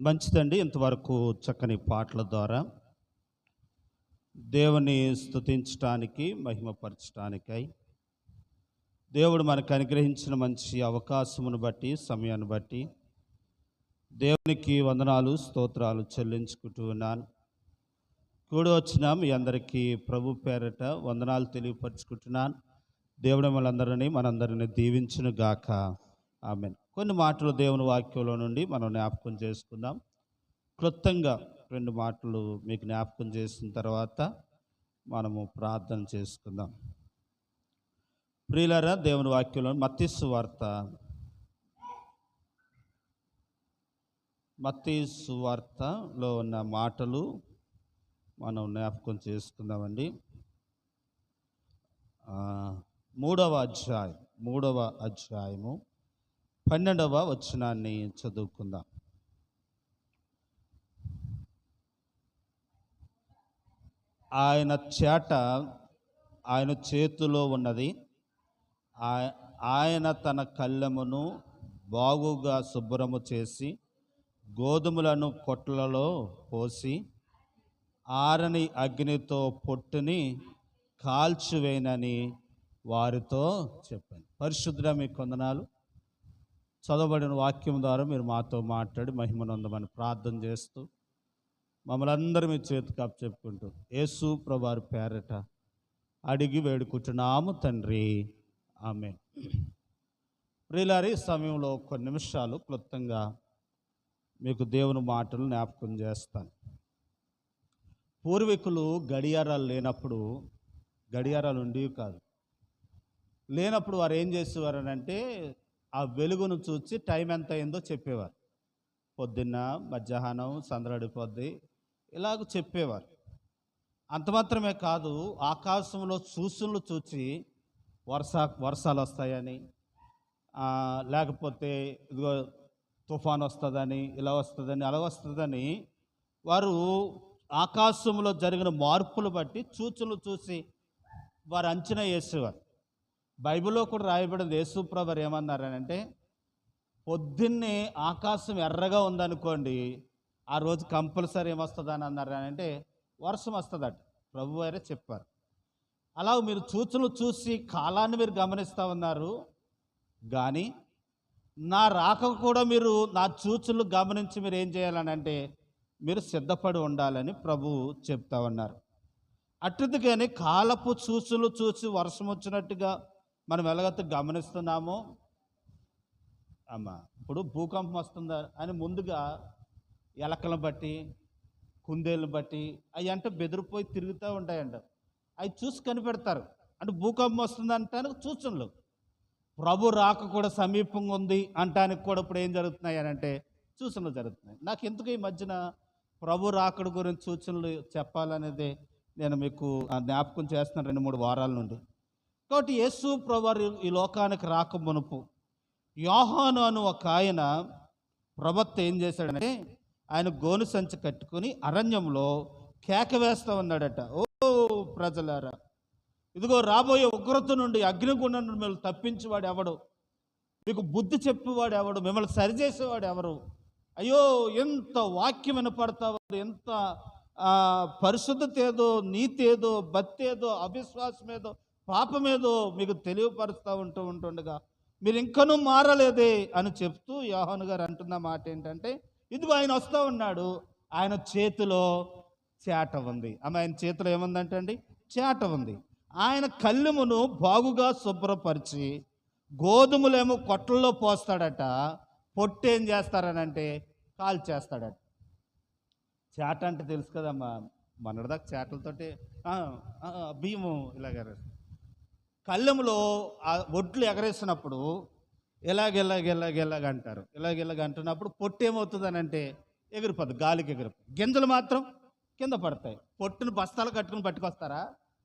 మంచిదండి. ఇంతవరకు చక్కని పాటల ద్వారా దేవుని స్తుతించటానికి మహిమపరచటానికై దేవుడు మనకు అనుగ్రహించిన మంచి అవకాశమును బట్టి సమయాన్ని బట్టి దేవునికి వందనాలు స్తోత్రాలు చెల్లించుకుంటూ ఉన్నాను. కూడి వచ్చిన మీ అందరికీ ప్రభు పేరట వందనాలు తెలియపరుచుకుంటున్నాను. దేవుడు మనందరినీ మనందరినీ దీవించును గాక ఆమె కొన్ని మాటలు దేవుని వాక్యంలో నుండి మనం జ్ఞాపకం చేసుకుందాం. క్లుప్తంగా రెండు మాటలు మీకు జ్ఞాపకం చేసిన తర్వాత మనము ప్రార్థన చేసుకుందాం. ప్రియులరా దేవుని వాక్యంలో మత్తిస్సు వార్త. మత్తిస్సు వార్తలో ఉన్న మాటలు మనం జ్ఞాపకం చేసుకుందామండి. మూడవ అధ్యాయం మూడవ అధ్యాయము. పన్నెండవ వచనాన్ని చదువుకుందాం. ఆయన చేట ఆయన చేతిలో ఉన్నది. ఆయ- ఆయన తన కళ్ళెమును బాగుగా శుభ్రము చేసి గోధుమలను కొట్లలో పోసి ఆరని అగ్నితో పొట్టుని కాల్చివేయనని వారితో చెప్పాను. పరిశుద్ధ మీ కొందనాలు చదవబడిన వాక్యం ద్వారా మీరు మాతో మాట్లాడి మహిమనందమని ప్రార్థన చేస్తూ మమ్మల్ని అందరూ మీ చేతికి అప్ చెప్పుకుంటూ యేసు ప్రభారి పేరట అడిగి వేడుకుంటున్నాము తండ్రి. ఆమె ప్రిలారీ సమయంలో కొన్ని నిమిషాలు క్లుప్తంగా మీకు దేవుని మాటలు జ్ఞాపకం చేస్తాను. పూర్వీకులు గడియారాలు లేనప్పుడు గడియారాలు ఉండేవి కాదు. లేనప్పుడు వారు ఏం చేసేవారు అంటే ఆ వెలుగును చూసి టైం ఎంత అయిందో చెప్పేవారు. పొద్దున్న మధ్యాహ్నం సందడిపోద్ది ఇలాగ చెప్పేవారు. అంత మాత్రమే కాదు ఆకాశంలో సూచనలు చూసి వర్ష వర్షాలు వస్తాయని లేకపోతే ఇదిగో తుఫాన్ వస్తుందని ఇలా వస్తుందని అలా వస్తుందని వారు ఆకాశంలో జరిగిన మార్పులు బట్టి సూచనలు చూసి వారు అంచనా వేసేవారు. బైబిల్లో కూడా రాయబడింది యేసుప్రభర్ ఏమన్నారనంటే పొద్దున్నే ఆకాశం ఎర్రగా ఉందనుకోండి ఆ రోజు కంపల్సరీ ఏమొస్తుంది అని అన్నారు అని అంటే వర్షం వస్తుందట. ప్రభు వారే చెప్పారు. అలా మీరు సూచనలు చూసి కాలాన్ని మీరు గమనిస్తూ ఉన్నారు. కానీ నా రాక కూడా మీరు నా సూచనలు గమనించి మీరు ఏం చేయాలని అంటే మీరు సిద్ధపడి ఉండాలని ప్రభు చెప్తా ఉన్నారు. కానీ కాలపు సూచనలు చూసి వర్షం వచ్చినట్టుగా మనం ఎలాగైతే గమనిస్తున్నామో అమ్మా ఇప్పుడు భూకంపం వస్తుందా అని ముందుగా ఎలకలను బట్టి కుందేలను బట్టి అవి అంటే బెదిరిపోయి తిరుగుతూ ఉంటాయంట. అవి చూసి కనిపెడతారు. అంటే భూకంపం వస్తుందంటానికి సూచనలు. ప్రభు రాక కూడా సమీపంగా ఉంది అంటానికి కూడా ఇప్పుడు ఏం జరుగుతున్నాయి అని అంటే సూచనలు జరుగుతున్నాయి. నాకు ఎందుకు ఈ మధ్యన ప్రభు రాకడ గురించి సూచనలు చెప్పాలనేది నేను మీకు ఆ జ్ఞాపకం చేస్తున్నాను రెండు మూడు వారాల నుండి. కాబట్టి యేసు ప్రభు ఈ లోకానికి రాక మునుపు యోహాను అను ఒక ఆయన ప్రవక్త ఏం చేశాడంటే ఆయన గోను సంచి కట్టుకుని అరణ్యంలో కేక వేస్తా ఉన్నాడట. ఓ ప్రజలారా ఇదిగో రాబోయే ఉగ్రత నుండి అగ్నిగుండం నుండి మిమ్మల్ని తప్పించేవాడు ఎవడు? మీకు బుద్ధి చెప్పేవాడు ఎవడు? మిమ్మల్ని సరిచేసేవాడు ఎవరు? అయ్యో ఎంత వాక్యం వినపడతావు ఎంత పరిశుద్ధత ఏదో నీతి ఏదో భక్తి ఏదో అవిశ్వాసం ఏదో పాపమేదో మీకు తెలియపరుస్తూ ఉంటూ ఉంటుండగా మీరు ఇంకనూ మారలేదే అని చెప్తూ యోహన్ గారు అంటున్న మాట ఏంటంటే ఇదిగో ఆయన వస్తూ ఉన్నాడు ఆయన చేతిలో చేట ఉంది. ఆమె ఆయన చేతిలో ఏముందంటే అండి చేట ఉంది. ఆయన కళ్ళెమును బాగుగా శుభ్రపరిచి గోధుమలేమో కొట్టల్లో పోస్తాడట పొట్టు ఏం చేస్తారనంటే కాల్ చేస్తాడట. చేట అంటే తెలుసు కదమ్మా మనదాకా చేటలతోటి బియ్యము ఇలాగ పళ్ళెంలో ఆ ఒడ్లు ఎగరేసినప్పుడు ఎలాగెలాగెలాగెలాగ అంటారు. ఎలాగెలాగ అంటున్నప్పుడు పొట్టు ఏమవుతుందని అంటే ఎగిరిపోదు గాలికి ఎగిరిపోదు. గింజలు మాత్రం కింద పడతాయి. పొట్టును బస్తాలు కట్టుకుని పట్టుకొస్తారా?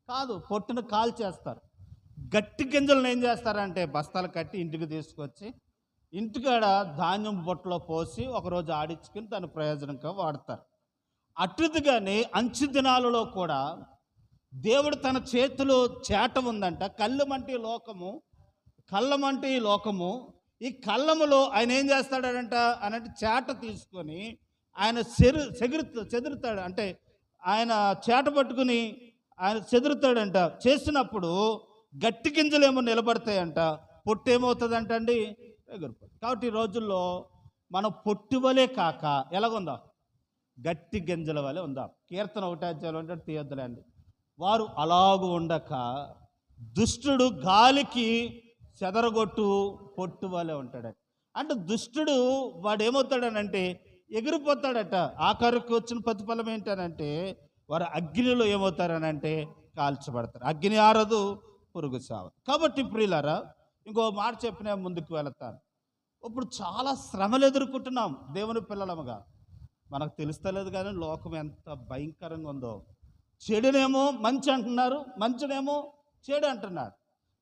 కాదు పొట్టును కాల్ చేస్తారు గట్టి గింజలను ఏం చేస్తారంటే బస్తాలు కట్టి ఇంటికి తీసుకొచ్చి ఇంటికాడ ధాన్యం బొట్టలో పోసి ఒకరోజు ఆడించుకుని దాని ప్రయోజనంగా వాడతారు. అటుదిగానే అంచు దినాలలో కూడా దేవుడు తన చేతిలో చేట ఉందంట. కళ్ళమంటే లోకము కళ్ళమంటే ఈ లోకము. ఈ కళ్ళములో ఆయన ఏం చేస్తాడంట అనంటే చేట తీసుకొని ఆయన చెరు చెగురు చెదురుతాడు. అంటే ఆయన చేట పట్టుకుని ఆయన చెదురుతాడంట. చేసినప్పుడు గట్టి గింజలేమో నిలబడతాయంట. పొట్టు ఏమవుతుందంట అండి కాబట్టి ఈ రోజుల్లో మనం పొట్టు వలే కాక ఎలాగుందా? గట్టి గింజల వలె ఉందా. కీర్తన ఒకటే అధ్యాయంలో అంటే తీయొద్దులేండి. వారు అలాగు ఉండక దుష్టుడు గాలికి చెదరగొట్టు పొట్టు వలె ఉంటాడట. అంటే దుష్టుడు వాడు ఏమవుతాడనంటే ఎగిరిపోతాడట. ఆఖరికి వచ్చిన ప్రతిఫలం ఏంటనంటే వారు అగ్నిలో ఏమవుతారనంటే కాల్చబడతారు. అగ్ని ఆరదు పురుగు సావదు కాబట్టి ప్రియులారా ఇంకో మాట చెప్పిన ముందుకు వెళతాను. ఇప్పుడు చాలా శ్రమలు ఎదుర్కొంటున్నాం దేవుని పిల్లలముగా. మనకు తెలుస్తలేదు కానీ లోకం ఎంత భయంకరంగా ఉందో. చెడునేమో మంచి అంటున్నారు మంచునేమో చెడు అంటున్నారు.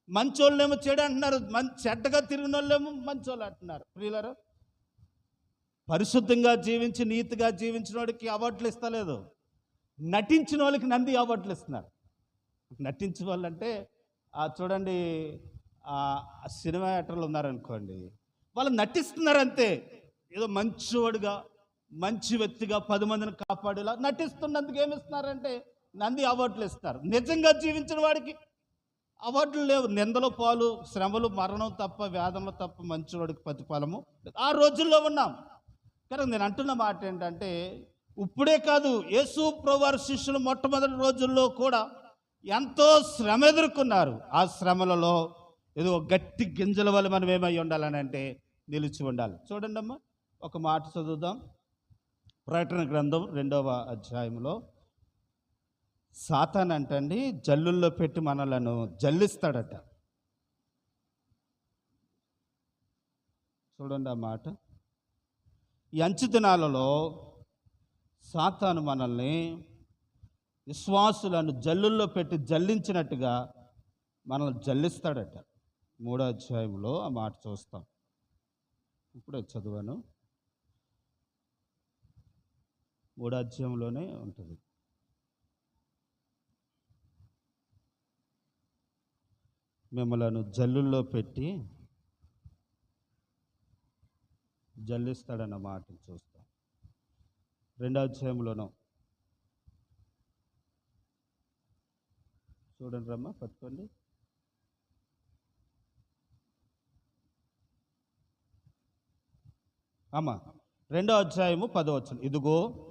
మంచోళ్ళేమో చెడు అంటున్నారు మంచి చెడ్డగా తిరిగిన వాళ్ళేమో మంచోళ్ళు అంటున్నారు. ప్రియులరు పరిశుద్ధంగా జీవించి నీతిగా జీవించిన వాడికి అవార్డులు ఇస్తలేదు. నటించిన వాళ్ళకి నంది అవార్డులు ఇస్తున్నారు. నటించిన వాళ్ళంటే ఆ చూడండి సినిమా యాక్టర్లు ఉన్నారనుకోండి వాళ్ళు నటిస్తున్నారు అంతే ఏదో మంచివాడుగా మంచి వ్యక్తిగా పది మందిని కాపాడేలా నటిస్తున్నందుకు ఏమిస్తున్నారంటే నంది అవార్డులు ఇస్తారు. నిజంగా జీవించిన వాడికి అవార్డులు లేవు. నిందలు పాలు శ్రమలు మరణం తప్ప వ్యాధములు తప్ప మంచివాడికి ప్రతిఫలము. ఆ రోజుల్లో ఉన్నాం. కానీ నేను అంటున్న మాట ఏంటంటే ఇప్పుడే కాదు యేసు ప్రభువారి శిష్యులు మొట్టమొదటి రోజుల్లో కూడా ఎంతో శ్రమ ఎదుర్కొన్నారు. ఆ శ్రమలలో ఏదో గట్టి గింజల వల్ల మనం ఏమై ఉండాలని అంటే నిలిచి ఉండాలి. చూడండి అమ్మా ఒక మాట చదువుదాం. ప్రకటన గ్రంథం రెండవ అధ్యాయంలో. సాతాన్ అంటండి జల్లుల్లో పెట్టి మనలను జల్లిస్తాడట. చూడండి ఆ మాట. ఈ అంచు దినాలలో సాతాను మనల్ని విశ్వాసులను జల్లుల్లో పెట్టి జల్లించినట్టుగా మనల్ని జల్లిస్తాడట. మూడో అధ్యాయంలో ఆ మాట చూస్తాం. ఇప్పుడే చదివాను. మూడో అధ్యాయంలోనే ఉంటుంది. మిమ్మలను జల్లుల్లో పెట్టి జల్లిస్తాడన్న మాట చూస్తాం. రెండో అధ్యాయంలోనూ. చూడండి రమ్మా పట్టుకోండి. అమ్మా రెండో అధ్యాయము పదో వచ్చిన ఇదిగో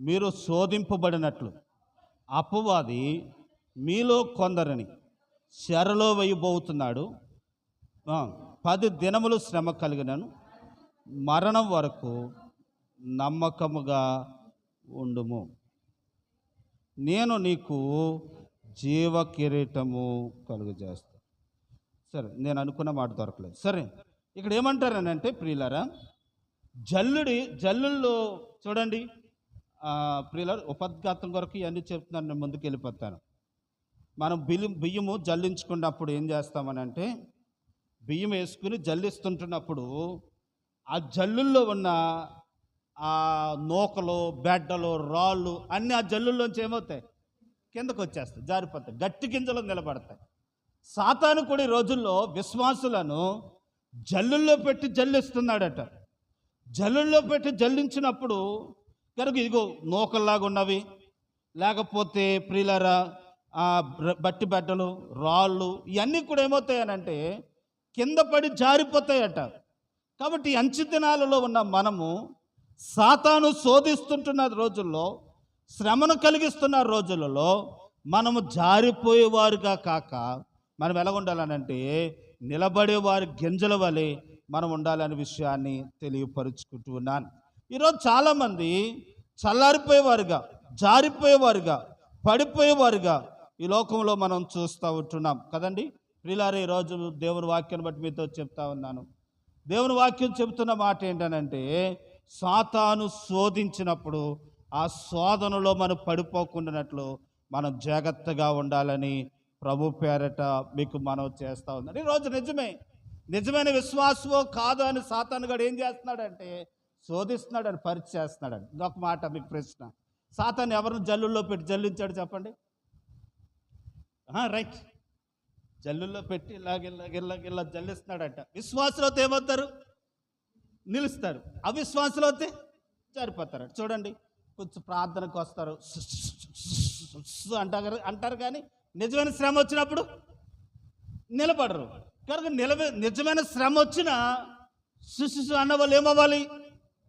మీరు శోధింపబడినట్లు. అపవాది మీలో కొందరిని చెరలో వేయబోతున్నాడు. పది దినములు శ్రమ కలిగినను. మరణం వరకు నమ్మకముగా ఉండుము. నేను నీకు జీవ కిరీటము కలుగజేస్తాను సరే నేను అనుకున్న మాట దొరకలేదు. సరే ఇక్కడ ఏమంటారనంటే ప్రియులరా జల్లుడి జల్లుల్లో చూడండి. ఆ, ఉపద్ఘాతం కొరకు ఇవన్నీ చెప్తున్నాను నేను ముందుకు వెళ్ళిపోతాను మనం బియ్యం బియ్యము జల్లించుకున్నప్పుడు ఏం చేస్తామనంటే బియ్యం వేసుకుని జల్లిస్తుంటున్నప్పుడు ఆ జల్లుల్లో ఉన్న ఆ నూకలు బెడ్డలు రాళ్ళు అన్నీ ఆ జల్లుల్లోంచి ఏమవుతాయి? కిందకు వచ్చేస్తాయి జారిపోతాయి గట్టి గింజలు నిలబడతాయి. సాతాను కూడా రోజుల్లో విశ్వాసులను జల్లుల్లో పెట్టి జల్లిస్తున్నాడట. జల్లుల్లో పెట్టి జల్లించినప్పుడు కనుక ఇదిగో నూకల్లాగా ఉన్నవి లేకపోతే ప్రిలరా బట్టి బట్టలు రాళ్ళు ఇవన్నీ కూడా ఏమవుతాయనంటే కింద పడి జారిపోతాయట. కాబట్టి అంచు దినాలలో ఉన్న మనము సాతాను శోధిస్తుంటున్న రోజుల్లో శ్రమను కలిగిస్తున్న రోజులలో మనము జారిపోయేవారుగా కాక మనం ఎలా ఉండాలనంటే నిలబడేవారి గింజల వలె మనం ఉండాలనే విషయాన్ని తెలియపరుచుకుంటూ ఉన్నాను. ఈరోజు చాలామంది చల్లారిపోయేవారుగా జారిపోయేవారుగా పడిపోయేవారుగా ఈ లోకంలో మనం చూస్తూ ఉంటున్నాం. కదండి? ప్రిలారే ఈరోజు దేవుని వాక్యాన్ని బట్టి మీతో చెప్తా ఉన్నాను. దేవుని వాక్యం చెబుతున్న మాట ఏంటనంటే సాతాను శోధించినప్పుడు ఆ శోధనలో మనం పడిపోకుండానట్లు మనం జాగ్రత్తగా ఉండాలని ప్రభు పేరట మీకు మనం చేస్తూ ఉన్నాం ఈరోజు నిజమే. నిజమైన విశ్వాసమో కాదు అని సాతాను గడు ఏం చేస్తున్నాడంటే శోధిస్తున్నాడని పరీక్ష చేస్తున్నాడని ఇంకొక మాట మీకు ప్రశ్న. సాతాను ఎవరిని జల్లుల్లో పెట్టి జల్లించాడు చెప్పండి? రైట్. జల్లుల్లో పెట్టి ఇలాగిల్లా గిల్లా గిల్లా జల్లిస్తున్నాడట. విశ్వాసులతో ఏమవుతారు? నిలుస్తారు. అవిశ్వాసులతో జారిపోతారు. చూడండి కొంచెం ప్రార్థనకు వస్తారు. అంటారు అంటారు కానీ నిజమైన శ్రమ వచ్చినప్పుడు నిలబడరు. కనుక నిలబ నిజమైన శ్రమ వచ్చినా సుశిశు అన్న వాళ్ళు ఏమవ్వాలి?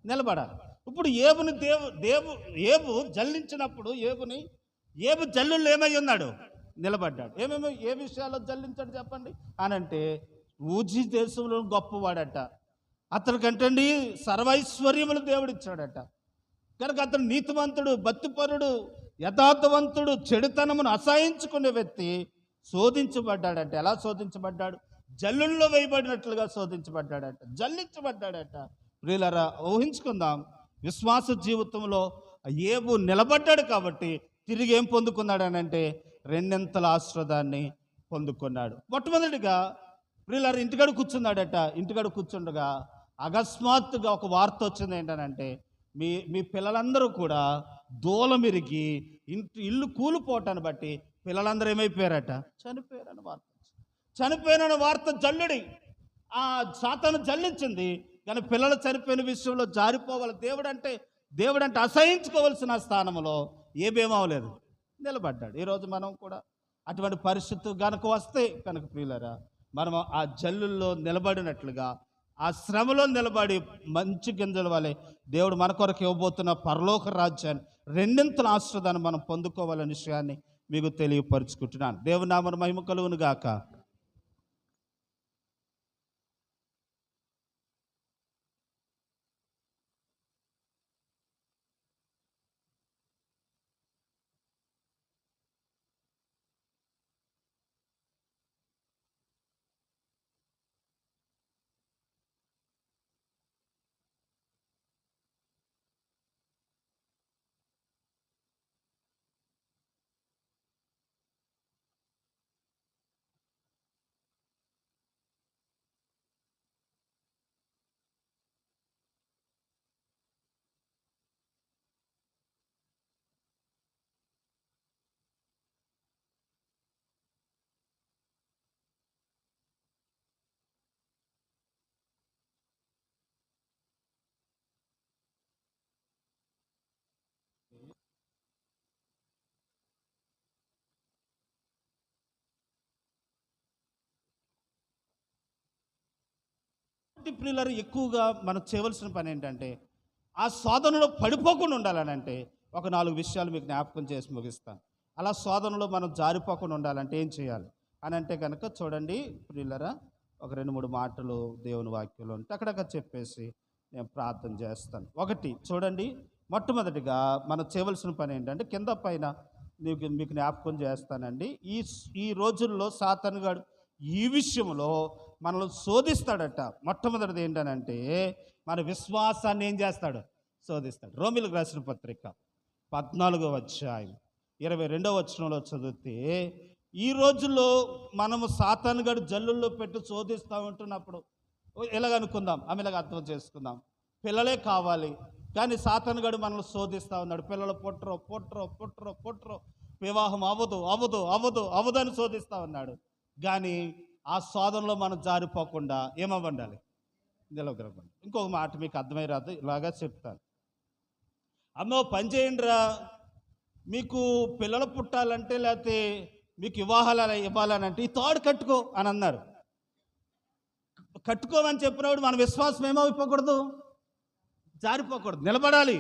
నిలబడాలి. ఇప్పుడు ఏబుని దేవు దేవు ఏబు జల్లించినప్పుడు ఏబుని ఏబు జల్లుల్లో ఏమై ఉన్నాడు? నిలబడ్డాడు. ఏమేమో ఏ విషయాల్లో జల్లించాడు చెప్పండి? అనంటే ఊజీ దేశంలో గొప్పవాడట. అతనికంటండి సర్వైశ్వర్యములు దేవుడిచ్చాడట. కనుక అతను నీతివంతుడు భక్తిపరుడు యథార్థవంతుడు చెడుతనమును అసహించుకునే వ్యక్తి శోధించబడ్డాడంట. ఎలా శోధించబడ్డాడు? జల్లుల్లో వేయబడినట్లుగా శోధించబడ్డాడట. జల్లించబడ్డాడట. ప్రియులరా ఊహించుకుందాం. విశ్వాస జీవితంలో ఏబు నిలబడ్డాడు కాబట్టి తిరిగి ఏం పొందుకున్నాడనంటే రెండింతల ఆశ్రదాన్ని పొందుకున్నాడు. మొట్టమొదటిగా వీళ్ళ ఇంటికాడ కూర్చున్నాడట. ఇంటికాడ కూర్చుండగా అకస్మాత్తుగా ఒక వార్త వచ్చింది ఏంటనంటే మీ మీ పిల్లలందరూ కూడా దూలమిరిగి ఇంటి ఇల్లు కూలిపోవటాన్ని బట్టి పిల్లలందరూ ఏమైపోయారట? చనిపోయారని వార్త చనిపోయిన వార్త జల్లుడి. ఆ సాతను జల్లించింది. కానీ పిల్లలు చనిపోయిన విషయంలో జారిపోవాలి. దేవుడు అంటే దేవుడు అంటే అసహించుకోవలసిన స్థానంలో ఏమేమవలేదు నిలబడ్డాడు. ఈరోజు మనం కూడా అటువంటి పరిస్థితి కనుక వస్తే కనుక ప్రియులరా మనం ఆ జల్లుల్లో నిలబడినట్లుగా ఆ శ్రమలో నిలబడి మంచి గింజల వలె దేవుడు మన కొరకు ఇవ్వబోతున్న పరలోక రాజ్యాన్ని రెండింతల ఆశ్రదాన్ని మనం పొందుకోవాలనే విషయాన్ని మీకు తెలియపరుచుకుంటున్నాను. దేవునామను మహిమ కలుగును గాక. ప్రియులరు ఎక్కువగా మనం చేయవలసిన పని ఏంటంటే ఆ శోధనలో పడిపోకుండా ఉండాలని అంటే ఒక నాలుగు విషయాలు మీకు జ్ఞాపకం చేసి ముగిస్తాను. అలా శోధనలో మనం జారిపోకుండా ఉండాలంటే ఏం చేయాలి? అని అంటే కనుక చూడండి ప్రియులరా ఒక రెండు మూడు మాటలు దేవుని వాక్యంలో ఉంటే అక్కడక్కడ చెప్పేసి నేను ప్రార్థన చేస్తాను. ఒకటి చూడండి మొట్టమొదటిగా మనం చేయవలసిన పని ఏంటంటే కింద పైన మీకు మీకు జ్ఞాపకం చేస్తానండి. ఈ ఈ రోజుల్లో సాతనుగాడు ఈ విషయంలో మనల్ని శోధిస్తాడట. మొట్టమొదటిది ఏంటనంటే మన విశ్వాసాన్ని ఏం చేస్తాడు? శోధిస్తాడు. రోమిలకు రాసిన పత్రిక పద్నాలుగో అధ్యాయం ఇరవై రెండవ వచనంలో చదివితే ఈ రోజుల్లో మనము సాతానుగడు జల్లుల్లో పెట్టి శోధిస్తూ ఉంటున్నప్పుడు ఎలాగనుకుందాం ఆమె ఇలాగ అర్థం చేసుకుందాం? పిల్లలే కావాలి. కానీ సాతానుగడు మనల్ని శోధిస్తూ ఉన్నాడు. పిల్లలు పుట్టరు పొట్రో పుట్టరు పుట్టరు. వివాహం అవ్వదు అవ్వదు అవ్వదు అవ్వదు అని శోధిస్తూ ఉన్నాడు. కానీ ఆ శోధనలో మనం జారిపోకుండా ఏమవ్వండాలి? నిలవగలగండి ఇంకొక మాట మీకు అర్థమై రాదు ఇలాగా చెప్తాను. అమ్మో పని చేయండిరా. మీకు పిల్లలు పుట్టాలంటే లేకపోతే మీకు వివాహాలు అలా ఇవ్వాలని అంటే ఈ తాడు కట్టుకో అని అన్నారు. కట్టుకోమని చెప్పినప్పుడు మన విశ్వాసం ఏమైపోకూడదు జారిపోకూడదు. నిలబడాలి.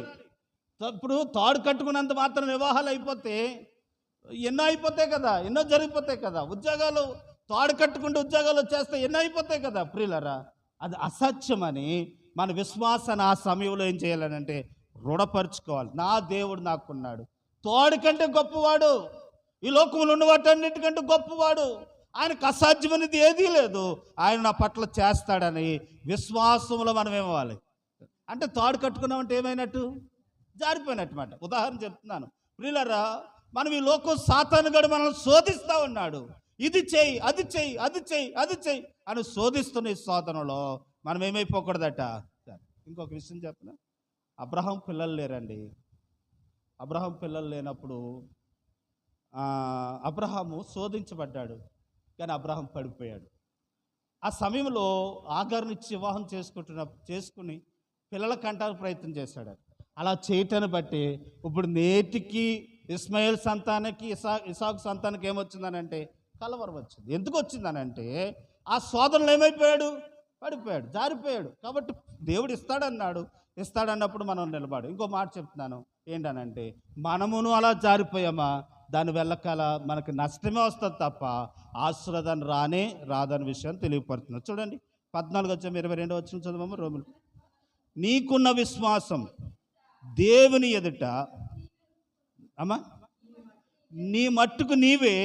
ఇప్పుడు తాడు కట్టుకున్నంత మాత్రం వివాహాలు అయిపోతే ఎన్నో అయిపోతాయి కదా ఎన్నో జరిగిపోతాయి కదా. ఉద్యోగాలు తాడు కట్టుకుంటూ ఉద్యోగాలు వచ్చేస్తే ఎన్నో అయిపోతాయి కదా ప్రియులరా? అది అసత్యమని మన విశ్వాసాన్ని ఆ సమయంలో ఏం చేయాలనంటే రుణపరుచుకోవాలి. నా దేవుడు నాకున్నాడు. తోడు కంటే గొప్పవాడు ఈ లోకంలో ఉన్న వాటన్నిటికంటే గొప్పవాడు. ఆయనకు అసాధ్యమైనది ఏదీ లేదు. ఆయన నా పట్ల చేస్తాడని విశ్వాసంలో మనం ఏమవ్వాలి అంటే తాడు కట్టుకున్నామంటే ఏమైనట్టు? జారిపోయినట్టు మాట. ఉదాహరణ చెప్తున్నాను. ప్రియులరా మనం ఈ లోకం సాతానుగడు మనల్ని శోధిస్తూ ఉన్నాడు. ఇది చేయి అది చేయి అది చేయి అది చేయి అని శోధిస్తున్న ఈ శోధనలో మనం ఏమైపోకూడదట ఇంకొక విషయం చెప్పిన? అబ్రహం పిల్లలు లేరండి. అబ్రహం పిల్లలు లేనప్పుడు అబ్రహాము శోధించబడ్డాడు కానీ అబ్రహం పడిపోయాడు. ఆ సమయంలో ఆగారినిచ్చి వివాహం చేసుకుంటున్న చేసుకుని పిల్లల కంటానికి ప్రయత్నం చేశాడు. అలా చేయటాన్ని బట్టి ఇప్పుడు నేటికి ఇస్మాయిల్ సంతానానికి ఇసా ఇసాకు సంతానికి ఏమొచ్చిందనంటే కలవరం వచ్చింది ఎందుకు వచ్చిందనంటే ఆ సోదరులు ఏమైపోయాడు? పడిపోయాడు జారిపోయాడు. కాబట్టి దేవుడు ఇస్తాడన్నాడు ఇస్తాడన్నప్పుడు మనం నిలబడు ఇంకో మాట చెప్తున్నాను. ఏంటనంటే మనమును అలా జారిపోయామా? దాని వెళ్ళకాల మనకి నష్టమే వస్తుంది తప్ప ఆశ్రదం రానే రాదని విషయం తెలియపడుతుంది చూడండి పద్నాలుగు వచ్చాము ఇరవై రెండు వచ్చిన చదవము రోములు. నీకున్న విశ్వాసం దేవుని ఎదుట అమ్మా నీ మట్టుకు నీవే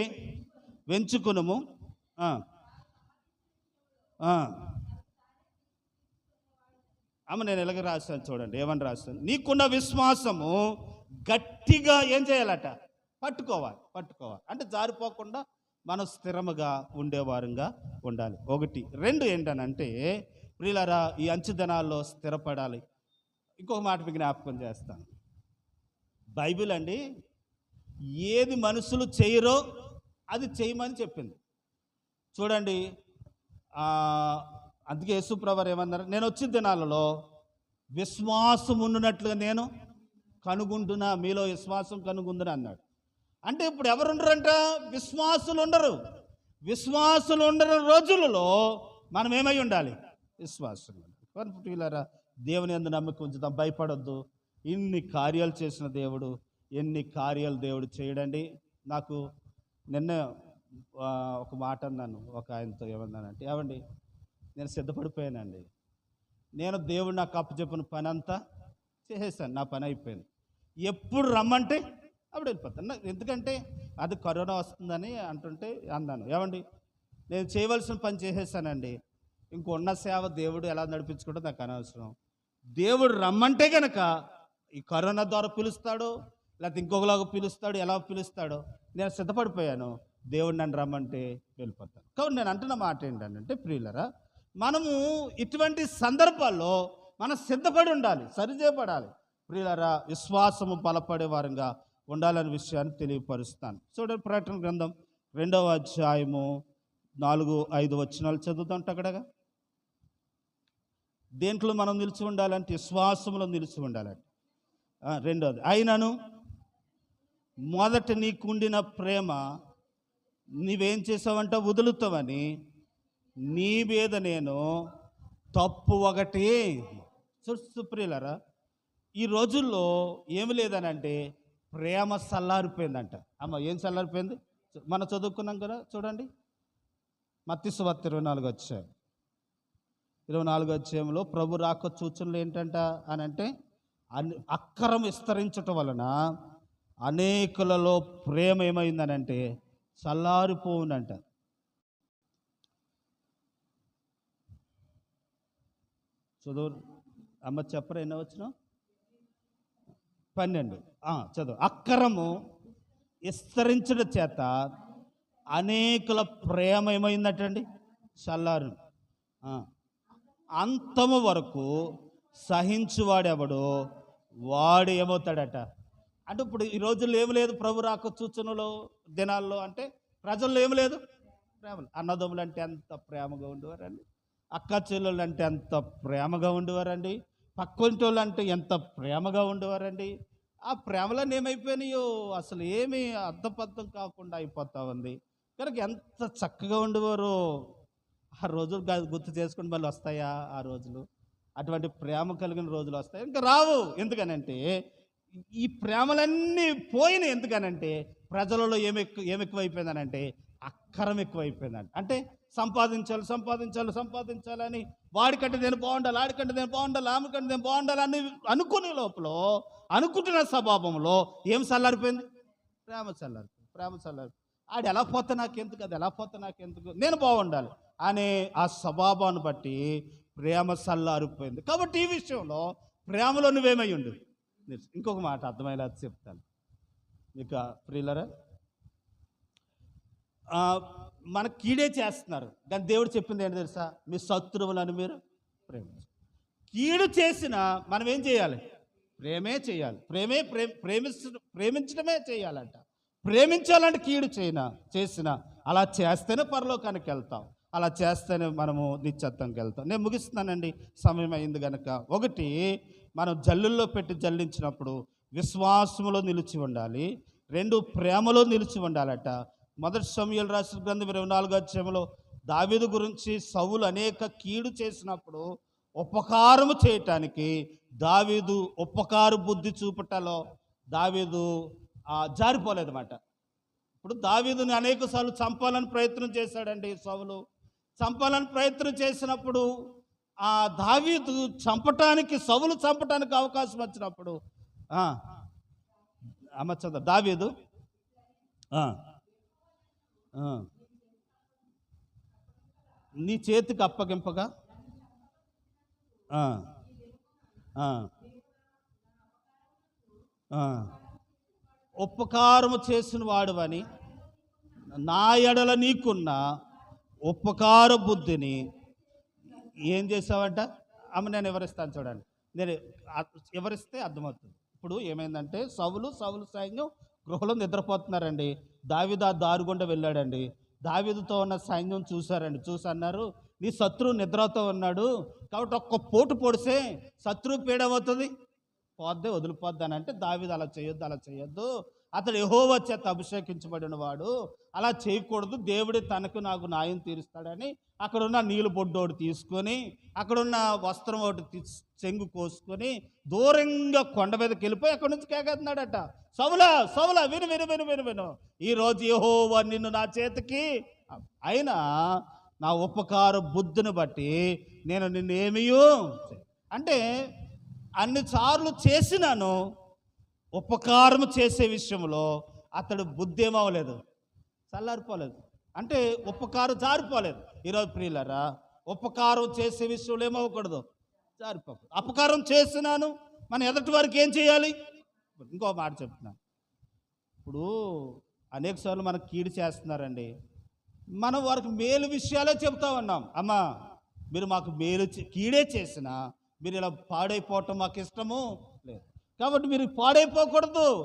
వెంచుకునము. ఆమె అమ్మ నేను ఎలాగ రాశాను చూడండి ఏమని రాశాను? నీకున్న విశ్వాసము గట్టిగా ఏం చేయాలట? పట్టుకోవాలి పట్టుకోవాలి. అంటే జారిపోకుండా మనం స్థిరముగా ఉండేవారంగా ఉండాలి. ఒకటి. రెండు ఏంటనంటే ప్రియులరా ఈ అంచుదనాల్లో స్థిరపడాలి. ఇంకొక మాట మీకు జ్ఞాపకం చేస్తాను. బైబిల్ అండి ఏది మనుషులు చేయరో అది చేయమని చెప్పింది. చూడండి అందుకే యేసుప్రవర్ ఏమన్నారు? నేను వచ్చిన దినాలలో విశ్వాసం ఉండినట్లుగా నేను కనుగొంటున్నా మీలో విశ్వాసం కనుగొందును అన్నాడు. అంటే ఇప్పుడు ఎవరు ఉండరంట? విశ్వాసులు ఉండరు. విశ్వాసులు ఉండరు రోజులలో మనం ఏమై ఉండాలి? విశ్వాసులు కనుపుటీలారా దేవుని ఎందు నమ్మకం ఉంచుదాం భయపడొద్దు. ఇన్ని కార్యాలు చేసిన దేవుడు ఎన్ని కార్యాలు దేవుడు చేయడండి. నాకు నిన్న ఒక మాట అన్నాను ఒక ఆయనతో ఏమన్నానంటే ఏమండి నేను సిద్ధపడిపోయానండి. నేను దేవుడు నాకు అప్పచెప్పిన పని అంతా చేసేసాను నా పని అయిపోయింది. ఎప్పుడు రమ్మంటే అప్పుడు వెళ్ళిపోతాను. ఎందుకంటే అది కరోనా వస్తుందని అంటుంటే అన్నాను. ఏమండి నేను చేయవలసిన పని చేసేసానండి. ఇంకొన్న సేవ దేవుడు ఎలా నడిపించుకుంటే నాకు అనవసరం. దేవుడు రమ్మంటే కనుక ఈ కరోనా ద్వారా పిలుస్తాడు లేకపోతే ఇంకొకలాగా పిలుస్తాడు ఎలా పిలుస్తాడో నేను సిద్ధపడిపోయాను. దేవుడు నన్ను రమ్మంటే వెళ్ళిపోతాను. కాబట్టి నేను అంటున్న మాట ఏంటంటే ప్రియులరా మనము ఇటువంటి సందర్భాల్లో మనం సిద్ధపడి ఉండాలి సరిచేయబడాలి. ప్రియులరా విశ్వాసము బలపడే వారంగా ఉండాలనే విషయాన్ని తెలియపరుస్తాను. చూడండి ప్రకటన గ్రంథం రెండవ అధ్యాయము నాలుగు ఐదు వచనాలు చదువుతాం అక్కడగా దేంట్లో మనం నిలిచి ఉండాలంటే విశ్వాసంలో నిలిచి ఉండాలంటే రెండోది అయినను మొదట నీకుండిన ప్రేమ నీవేం చేసావంట? వదులుతావని. నీ మీద నేను తప్పు ఒకటి. సుప్రియులరా ఈ రోజుల్లో ఏమి లేదనంటే ప్రేమ చల్లారిపోయిందంట అమ్మ ఏం చల్లారిపోయింది మనం చదువుకున్నాం కదా చూడండి. మత్తి ఇరవై నాలుగు వచ్చాయి ఇరవై నాలుగు అధ్యాయంలో ప్రభు రాక సూచనలు ఏంటంట అని అంటే అక్రమ విస్తరించటం వలన అనేకులలో ప్రేమ ఏమైందనంటే చల్లారిపోవునంట చదువు అమ్మ చెప్పరా ఎన్న వచ్చిన? పన్నెండు. చదువు. అక్కరము విస్తరించడం చేత అనేకుల ప్రేమ ఏమైందటండి? చల్లారు. అంతము వరకు సహించువాడెవడో వాడు ఏమవుతాడట అంటే ఇప్పుడు ఈ రోజుల్లో ఏమి లేదు ప్రభు రాక సూచనలో దినాల్లో అంటే ప్రజల్లో ఏమి లేదు. ప్రేమ అన్నదమ్ములు అంటే ఎంత ప్రేమగా ఉండేవారండి. అక్క చెల్లెళ్ళు అంటే ఎంత ప్రేమగా ఉండేవారండి. పక్కింటి వాళ్ళు అంటే ఎంత ప్రేమగా ఉండేవారండి. ఆ ప్రేమలన్నీ ఏమైపోయినాయో అసలు ఏమీ అర్థపర్థం కాకుండా అయిపోతా ఉంది. కనుక ఎంత చక్కగా ఉండేవారు ఆ రోజులు గుర్తు చేసుకుని మళ్ళీ వస్తాయా ఆ రోజులు? అటువంటి ప్రేమ కలిగిన రోజులు వస్తాయి? ఇంకా రావు. ఎందుకనంటే ఈ ప్రేమలన్నీ పోయినాయి ఎందుకనంటే ప్రజలలో ఏమి ఎక్కువ ఏమి ఎక్కువైపోయిందనంటే అక్కరం ఎక్కువైపోయిందంట. అంటే సంపాదించాలి సంపాదించాలి సంపాదించాలని వాడికంటే నేను బాగుండాలి ఆడికంటే నేను బాగుండాలి ఆమెకంటే నేను బాగుండాలి అని అనుకునే లోపల అనుకుంటున్న స్వభావంలో ఏం చల్లారిపోయింది? ప్రేమ చల్లారిపోయింది ప్రేమ చల్లారి ఆడు ఎలా పోతే నాకెందుకు అది ఎలా పోతే నాకెందుకు నేను బాగుండాలి అనే ఆ స్వభావాన్ని బట్టి ప్రేమ చల్లారిపోయింది. కాబట్టి ఈ విషయంలో ప్రేమలో నువ్వేమై ఉండు. ఇంకొక మాట అర్థమయ్యేలా చెప్తాను. మీకు ప్రియులరా మన కీడే చేస్తున్నారు. దాని దేవుడు చెప్పింది ఏంటి తెలుసా? మీ శత్రువులను మీరు ప్రేమించు. కీడు చేసిన మనం ఏం చేయాలి? ప్రేమే చేయాలి. ప్రేమే ప్రేమ ప్రేమించ ప్రేమించడమే చేయాలంట. ప్రేమించాలంటే కీడు చేయన చేసిన అలా చేస్తేనే పరలోకానికి వెళ్తాం. అలా చేస్తేనే మనము నిశ్చత్వంకి వెళ్తాం. నేను ముగిస్తున్నానండి. సమయం అయింది కనుక ఒకటి మనం జల్లుల్లో పెట్టి జల్లించినప్పుడు విశ్వాసములో నిలిచి ఉండాలి. రెండు ప్రేమలో నిలిచి ఉండాలట. మొదటి సమయాలు రాసిన గ్రంథం ఇరవై నాలుగో అధ్యాయంలో దావిదు గురించి సవులు అనేక కీడు చేసినప్పుడు ఉపకారము చేయటానికి దావీదు ఉపకార బుద్ధి చూపటలో దావీదు జారిపోలేదన్నమాట. ఇప్పుడు దావీదుని అనేక సార్లు చంపాలని ప్రయత్నం చేశాడండి సవులు చంపాలని ప్రయత్నం చేసినప్పుడు ఆ దావీదు చంపటానికి సవులు చంపటానికి అవకాశం వచ్చినప్పుడు అమ్మ చదువు దావీదు నీ చేతికి అప్పగింపగా ఉపకారము చేసిన వాడు అని నా ఎడల నీకున్న ఉపకార బుద్ధిని ఏం చేసావంట? ఆమె నేను వివరిస్తాను చూడండి. నేను వివరిస్తే అర్థమవుతుంది. ఇప్పుడు ఏమైందంటే సవులు సవులు సైన్యం గృహలో నిద్రపోతున్నారండి. దావిద దారుగుండ దారుగుండా వెళ్ళాడండి. దావిదతో ఉన్న సైన్యం చూశారండి. చూసి అన్నారు నీ శత్రువు నిద్రతో ఉన్నాడు. కాబట్టి ఒక్క పోటు పొడిసే శత్రువు పీడమవుతుంది. పోద్దే వదిలిపోద్ది అని అంటే దావిది అలా చేయొద్దు అలా చేయొద్దు. అతడు యెహోవా చేత అభిషేకించబడిన వాడు అలా చేయకూడదు. దేవుడే తనకు నాకు న్యాయం తీరుస్తాడని అక్కడున్న నీళ్ళు బొడ్డు ఒకటి తీసుకొని అక్కడున్న వస్త్రం ఒకటి తీస్- చెంగు కోసుకొని దూరంగా కొండ మీదకి వెళ్ళిపోయి అక్కడి నుంచి కేకేస్తున్నాడట సవుల సవుల విను విను విను విను విను. ఈ రోజు నిన్ను నా చేతికి అయినా నా ఉపకార బుద్ధిని బట్టి నేను నిన్ను ఏమీ అంటే అన్నిసార్లు చేసినాను ఉపకారం చేసే విషయంలో అతడు బుద్ధి ఏమవ్వలేదు చల్లారిపోలేదు. అంటే ఉపకారం జారిపోలేదు. ఈరోజు ప్రియులరా ఉపకారం చేసే విషయంలో ఏమవ్వకూడదు. జారిపోకూడదు అపకారం చేస్తున్నాను మన ఎదటి వారికి ఏం చేయాలి? ఇంకో మాట చెప్తున్నాను ఇప్పుడు అనేక సార్లు మనకు కీడు చేస్తున్నారండి. మనం వారికి మేలు విషయాలే చెప్తా ఉన్నాం. అమ్మా మీరు మాకు మేలు చే- కీడే చేసినా మీరు ఇలా పాడైపోవటం మాకు ఇష్టము. కాబట్టి మీరు పాడైపోకూడదు.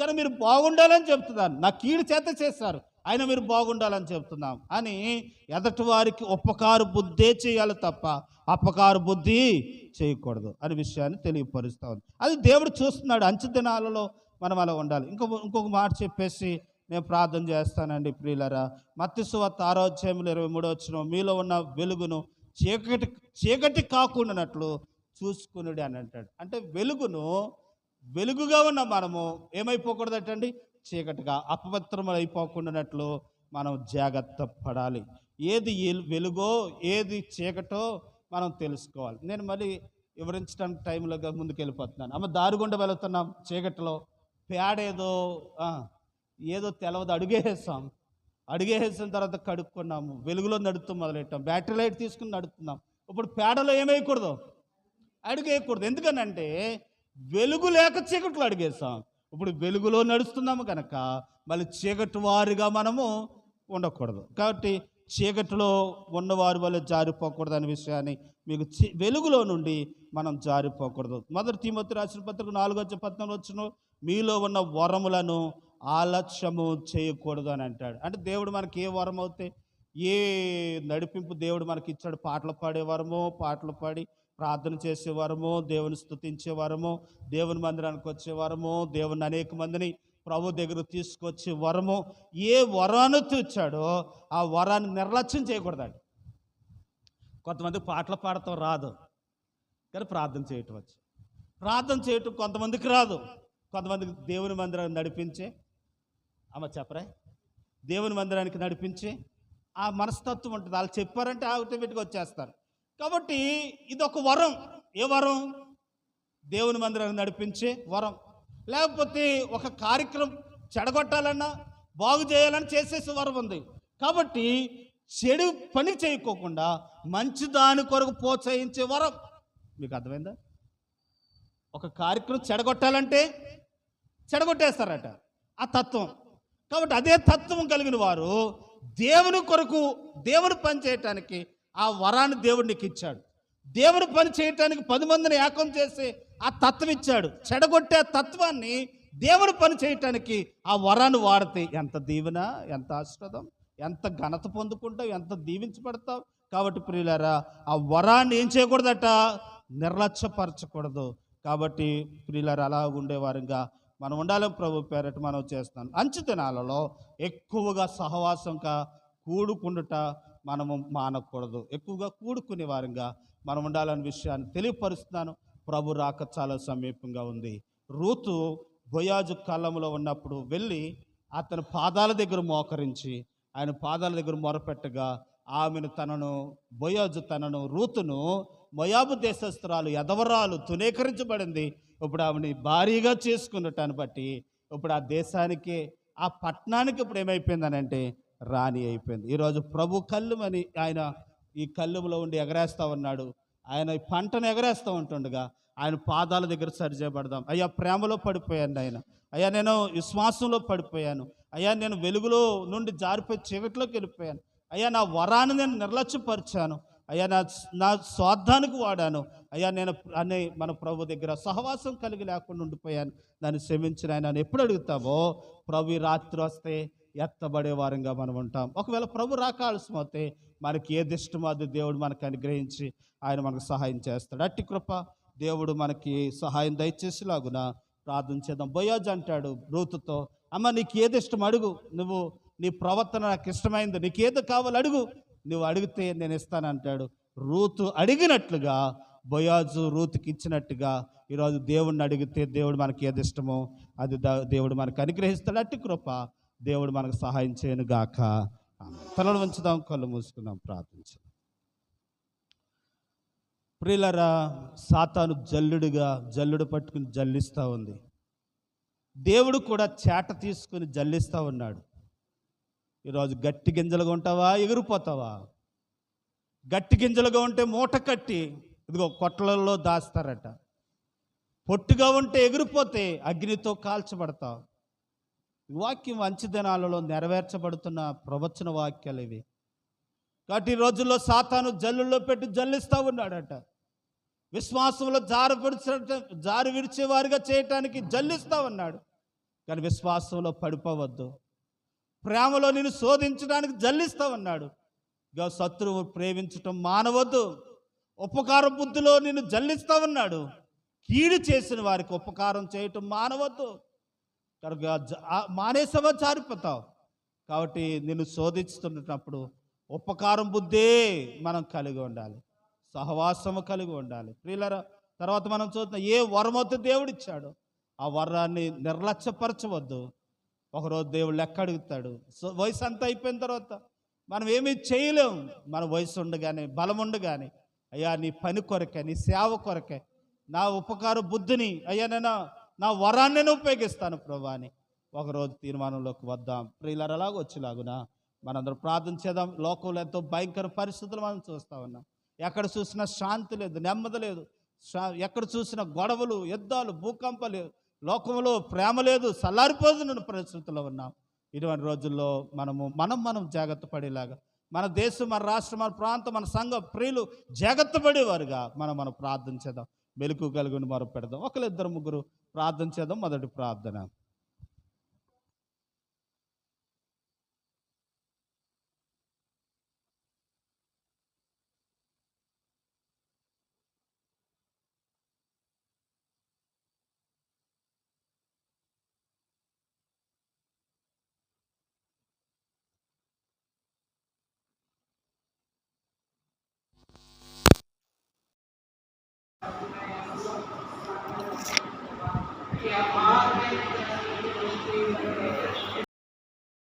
కానీ మీరు బాగుండాలని చెప్తున్నాను నా కీడు చేత చేస్తారు అయినా మీరు బాగుండాలని చెప్తున్నాం. అని ఎదటి వారికి ఉపకార బుద్ధే చేయాలి తప్ప అపకార బుద్ధి చేయకూడదు అనే విషయాన్ని తెలియపరుస్తా ఉంది. అది దేవుడు చూస్తున్నాడు. అంచె దినాలలో మనం అలా ఉండాలి. ఇంకొక ఇంకొక మాట చెప్పేసి నేను ప్రార్థన చేస్తానండి ప్రియులరా. మత్స్సువత్ ఆరోగ్యంలో ఇరవై మూడో వచ్చిన మీలో ఉన్న వెలుగును చీకటి చీకటి కాకుండానట్లు చూసుకునుడు అని అంటాడు. అంటే వెలుగును వెలుగుగా ఉన్న మనము ఏమైపోకూడదటండి? చీకటిగా అపవిత్రం అయిపోకుండానట్లు మనం జాగ్రత్త పడాలి ఏది వెలుగో ఏది చీకటో మనం తెలుసుకోవాలి. నేను మళ్ళీ వివరించడానికి టైంలో ముందుకు వెళ్ళిపోతున్నాను అమ్మ దారుగుండా వెళుతున్నాం చీకటిలో. పేడేదో ఏదో తెలవదు. అడుగేసాం అడిగేసిన తర్వాత కడుక్కున్నాము. వెలుగులో నడుస్తూ మొదలెట్టాం. బ్యాటరీ లైట్ తీసుకుని నడుపుతున్నాం. ఇప్పుడు పేడలో ఏమేయకూడదు? అడిగేయకూడదు. ఎందుకనంటే వెలుగు లేక చీకట్లో అడిగేసాం ఇప్పుడు వెలుగులో నడుస్తున్నాము కనుక మళ్ళీ చీకటి వారిగా మనము ఉండకూడదు. కాబట్టి చీకటిలో ఉన్నవారి వల్ల జారిపోకూడదు అనే విషయాన్ని మీకు వెలుగులో నుండి మనం జారిపోకూడదు. మొదటి తిమ్మతి రాసిన పత్రిక నాలుగో వచ్చి వచ్చిన మీలో ఉన్న వరములను ఆలస్యము చేయకూడదు అని అంటాడు. అంటే దేవుడు మనకి ఏ వరం అవుతాయి ఏ నడిపింపు దేవుడు మనకి ఇచ్చాడు? పాటలు పాడే వరమో పాటలు పాడి ప్రార్థన చేసే దేవుని స్తుతించే దేవుని మందిరానికి వచ్చే దేవుని అనేక మందిని ప్రభు దగ్గర తీసుకొచ్చే వరము ఏ వరాన్ని తెచ్చాడో ఆ వరాన్ని నిర్లక్ష్యం చేయకూడదండి. కొంతమంది పాటలు పాడటం రాదు కానీ ప్రార్థన చేయటం వచ్చు. ప్రార్థన చేయటం కొంతమందికి రాదు కొంతమందికి దేవుని మందిరాన్ని నడిపించే. అమ్మ చెప్పరా? దేవుని మందిరానికి నడిపించి. ఆ మనస్తత్వం ఉంటుంది. వాళ్ళు చెప్పారంటే ఆటోమేటిక్గా వచ్చేస్తారు. కాబట్టి ఇది ఒక వరం. ఏ వరం? దేవుని మందిరాన్ని నడిపించే వరం. లేకపోతే ఒక కార్యక్రమం చెడగొట్టాలన్నా బాగు చేయాలని చేసేసే వరం ఉంది. కాబట్టి చెడు పని చేయకోకుండా మంచి దాని కొరకు ప్రోత్సహించే వరం. మీకు అర్థమైందా? ఒక కార్యక్రమం చెడగొట్టాలంటే చెడగొట్టేస్తారట. ఆ తత్వం. కాబట్టి అదే తత్వం కలిగిన వారు దేవుని కొరకు దేవుని పని చేయటానికి ఆ వరాన్ని దేవుడు నీకు ఇచ్చాడు. దేవుడు పని చేయటానికి పది మందిని ఏకం చేసి ఆ తత్వం ఇచ్చాడు. చెడగొట్టే ఆ తత్వాన్ని దేవుడు పని చేయటానికి ఆ వరాన్ని వాడితే ఎంత దీవెన ఎంత ఆశ్రదం ఎంత ఘనత పొందుకుంటావు ఎంత దీవించబడతావు. కాబట్టి ప్రియులారా ఆ వరాన్ని ఏం చేయకూడదట? నిర్లక్ష్యపరచకూడదు. కాబట్టి ప్రియులారా అలా ఉండేవారుగా మనం ఉండాలని ప్రభు పేరట మనం చేస్తాం అంచు దినాలలో ఎక్కువగా సహవాసంగా కూడుకుండుట మనము మానకూడదు. ఎక్కువగా కూడుకునే వారంగా మనం ఉండాలనే విషయాన్ని తెలియపరుస్తున్నాను. ప్రభు రాక చాలా సమీపంగా ఉంది. రూతు బొయాజు కాలంలో ఉన్నప్పుడు వెళ్ళి అతని పాదాల దగ్గర మోకరించి ఆయన పాదాల దగ్గర మొరపెట్టగా ఆమెను తనను బొయాజు తనను రూతును మొయాబు దేశస్తురాలు ఎదవరాలు తునీకరించబడింది. ఇప్పుడు ఆమెని భారీగా చేసుకున్నటాన్ని బట్టి ఇప్పుడు ఆ దేశానికి ఆ పట్టణానికి ఇప్పుడు ఏమైపోయిందనంటే రాణి అయిపోయింది. ఈరోజు ప్రభు కల్లుమని ఆయన ఈ కళ్ళులో ఉండి ఎగరేస్తా ఉన్నాడు. ఆయన ఈ పంటను ఎగరేస్తూ ఉంటుండగా ఆయన పాదాల దగ్గర సరి చేయబడదాం. అయ్యా ప్రేమలో పడిపోయాను ఆయన. అయ్యా నేను విశ్వాసంలో పడిపోయాను. అయ్యా నేను వెలుగులో నుండి జారిపోయి చీకట్లోకి వెళ్ళిపోయాను. అయ్యా నా వరాన్ని నేను నిర్లక్ష్యపరిచాను. అయ్యా నా నా స్వార్థానికి వాడాను. అయ్యా నేను అనే మన ప్రభు దగ్గర సహవాసం కలిగి లేకుండా ఉండిపోయాను. దాన్ని క్షమించిన ఆయన. నన్ను ఎప్పుడు అడుగుతావో ప్రభు రాత్రి వస్తే ఎత్తబడే వారంగా మనం ఉంటాం. ఒకవేళ ప్రభు రాకాల్సి పోతే మనకి ఏది ఇష్టమో అది దేవుడు మనకు అనుగ్రహించి ఆయన మనకు సహాయం చేస్తాడు. అట్టి కృప దేవుడు మనకి సహాయం దయచేసేలాగున ప్రార్థన చేద్దాం. బొయాజ్ అంటాడు రూతుతో అమ్మ నీకు ఏది ఇష్టం అడుగు. నువ్వు నీ ప్రవర్తన నాకు ఇష్టమైంది. నీకు ఏది కావాలి అడుగు. నువ్వు అడిగితే నేను ఇస్తానంటాడు. రూతు అడిగినట్లుగా బొయాజు రూతుకి ఇచ్చినట్టుగా ఈరోజు దేవుడిని అడిగితే దేవుడు మనకి ఏది ఇష్టమో అది దేవుడు మనకు అనుగ్రహిస్తాడు. అట్టి కృప దేవుడు మనకు సహాయం చేయను గాక. తలలు ఉంచుదాం కళ్ళు మూసుకుందాం ప్రార్థించాం. ప్రియులరా సాతాను జల్లుడుగా జల్లుడు పట్టుకుని జల్లిస్తూ ఉంది. దేవుడు కూడా చేట తీసుకుని జల్లిస్తూ ఉన్నాడు. ఈరోజు గట్టి గింజలుగా ఉంటావా ఎగిరిపోతావా? గట్టి గింజలుగా ఉంటే మూట కట్టి ఇదిగో కొట్లలో దాస్తారట. పొట్టుగా ఉంటే ఎగిరిపోతే అగ్నితో కాల్చబడతావు. వాక్యం అంచదనాలలో నెరవేర్చబడుతున్న ప్రవచన వాక్యాలు ఇవి. కాబట్టి ఈ రోజుల్లో సాతాను జల్లుల్లో పెట్టి జల్లిస్తూ ఉన్నాడట. విశ్వాసంలో జారు జారు విడిచేవారిగా చేయటానికి జల్లిస్తూ ఉన్నాడు. కానీ విశ్వాసంలో పడిపోవద్దు. ప్రేమలో నేను శోధించడానికి జల్లిస్తూ ఉన్నాడు. ఇక శత్రువు ప్రేమించటం మానవద్దు. ఉపకార బుద్ధిలో నిన్ను జల్లిస్తూ ఉన్నాడు. కీడు చేసిన వారికి ఉపకారం చేయటం మానవద్దు. కనుక జ- మానేసవా జారిపోతావు? కాబట్టి నిన్ను శోధిస్తున్నప్పుడు ఉపకారం బుద్ధే మనం కలిగి ఉండాలి. సహవాసము కలిగి ఉండాలి. ప్రియులరా తర్వాత మనం చూద్దాం ఏ వరమొద్దు దేవుడిచ్చాడు? ఆ వరాన్ని నిర్లక్ష్యపరచవద్దు. ఒకరోజు దేవుడు లెక్క అడుగుతాడు సో వయసు అంతా అయిపోయిన తర్వాత మనం ఏమీ చేయలేం. మన వయసు ఉండగానే బలం ఉండగానే అయ్యా నీ పని కొరకే నీ సేవ కొరకే నా ఉపకార బుద్ధిని అయ్యా నేను నా వరాన్ని నేను ఉపయోగిస్తాను ప్రభా అని ఒకరోజు తీర్మానంలోకి వద్దాం. ప్రియులారు అలాగ వచ్చేలాగునా? మనందరం ప్రార్థన చేద్దాం. లోకంలో ఎంతో భయంకర పరిస్థితులు మనం చూస్తా ఉన్నాం. ఎక్కడ చూసినా శాంతి లేదు నెమ్మది లేదు. ఎక్కడ చూసినా గొడవలు యుద్ధాలు భూకంపాలు లోకంలో ప్రేమ లేదు సల్లారిపోతున్న పరిస్థితుల్లో ఉన్నాం. ఇటువంటి రోజుల్లో మనము మనం మనం జాగ్రత్త పడేలాగా మన దేశం మన రాష్ట్రం మన ప్రాంతం మన సంఘ ప్రియులు జాగ్రత్త పడేవారుగా మనం మనం ప్రార్థన చేద్దాం. మెలకు కలిగి మొర పెడదాం ఒకరిద్దరు ముగ్గురు ప్రార్థన చేద్దాం. మొదటి ప్రార్థన.